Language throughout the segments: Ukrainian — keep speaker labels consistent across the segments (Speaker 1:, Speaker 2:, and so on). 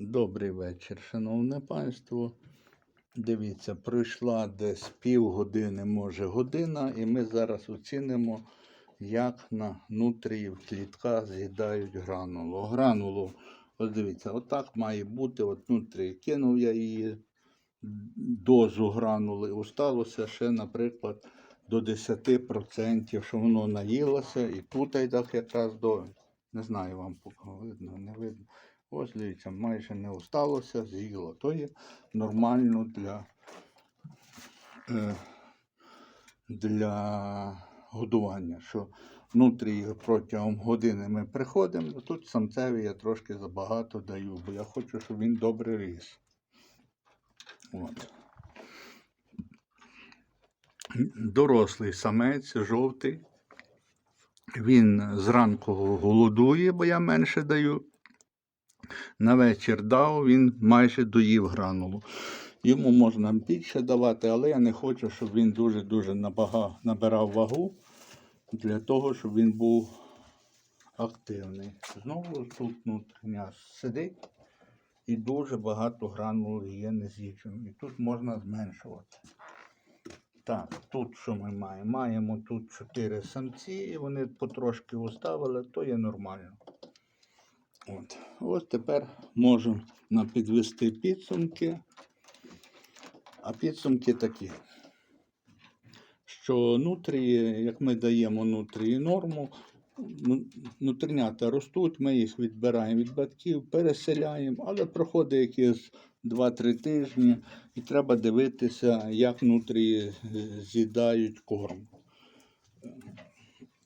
Speaker 1: Добрий вечір, шановне панство. Дивіться, пройшла десь півгодини, може година, і ми зараз оцінимо, як на нутрії в клітках з'їдають гранулу. Гранулу, ось дивіться, отак має бути. От нутрії кинув я її дозу гранули. Осталося ще, наприклад, до 10%, що воно наїлося. І тут так якраз до. Не знаю, вам поки видно, не видно. Ось дивіться, майже не осталося, з'їло. То є нормально для, е, для годування. Що внутрі протягом години ми приходимо, тут самцеві я трошки забагато даю, бо я хочу, щоб він добре ріс. От. Дорослий самець, жовтий. Він зранку голодує, бо я менше даю. На вечір дав, він майже доїв гранулу. Йому можна більше давати, але я не хочу, щоб він дуже-дуже набирав вагу для того, щоб він був активний. Знову тут внутрішня сидить і дуже багато гранул є нез'їдженої. І тут можна зменшувати. Так, тут що ми маємо? Маємо тут чотири самці, і вони потрошки уставили, то є нормально. От. Ось тепер можемо підвести підсумки. А підсумки такі, що нутрії, як ми даємо нутрії норму, ну, нутринята ростуть, ми їх відбираємо від батьків, переселяємо, але проходить якісь 2-3 тижні, і треба дивитися, як нутрії е, з'їдають корм.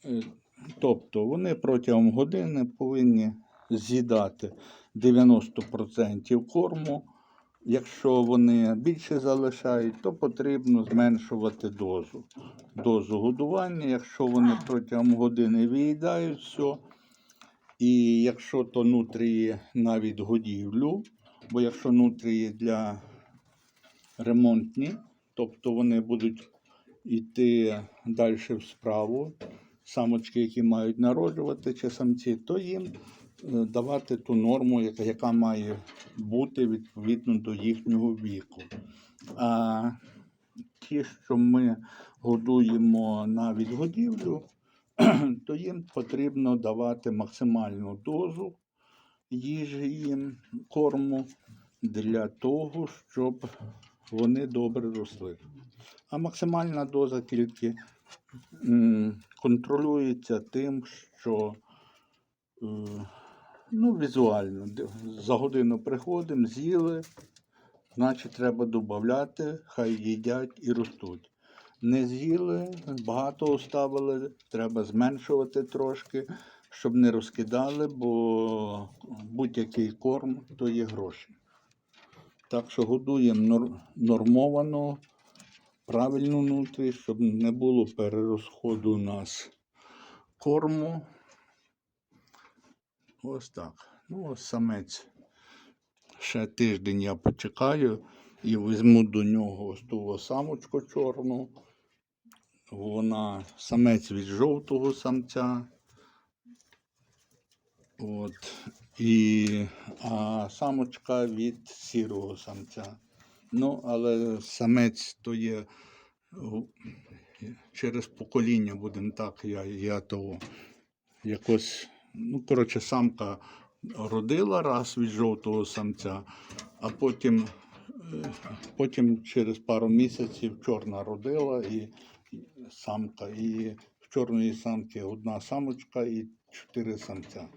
Speaker 1: Е, Тобто вони протягом години повинні з'їдати 90% корму. Якщо вони більше залишають, то потрібно зменшувати дозу. Дозу годування, якщо вони протягом години виїдають все. І якщо то нутрії навіть годівлю, бо якщо нутрії для ремонтні, тобто вони будуть йти далі в справу, самочки, які мають народжувати чи самці, то їм давати ту норму, яка, яка має бути відповідно до їхнього віку. А ті, що ми годуємо на відгодівлю, то їм потрібно давати максимальну дозу їжі їм корму для того, щоб вони добре росли. А максимальна доза тільки контролюється тим, що е, ну, візуально за годину приходимо, з'їли, значить треба додати, хай їдять і ростуть. Не з'їли, багато оставили, треба зменшувати трошки, щоб не розкидали, бо будь-який корм то є гроші. Так що годуємо нор- нормовано, правильну нутрі, щоб не було перерозходу у нас корму. Ось так. Ну, ось самець. Ще тиждень я почекаю і візьму до нього ось ту самочку чорну. Вона самець від жовтого самця. От. І, а самочка від сірого самця. Ну, але самець то є через покоління, будемо так, я, я того якось, ну, коротше, самка родила раз від жовтого самця, а потім, е, потім через пару місяців чорна родила і самка. І в чорної самки одна самочка і чотири самця.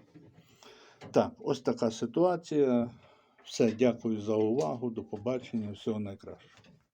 Speaker 1: Так, ось така ситуація. Все, дякую за увагу. До побачення. Всього найкращого.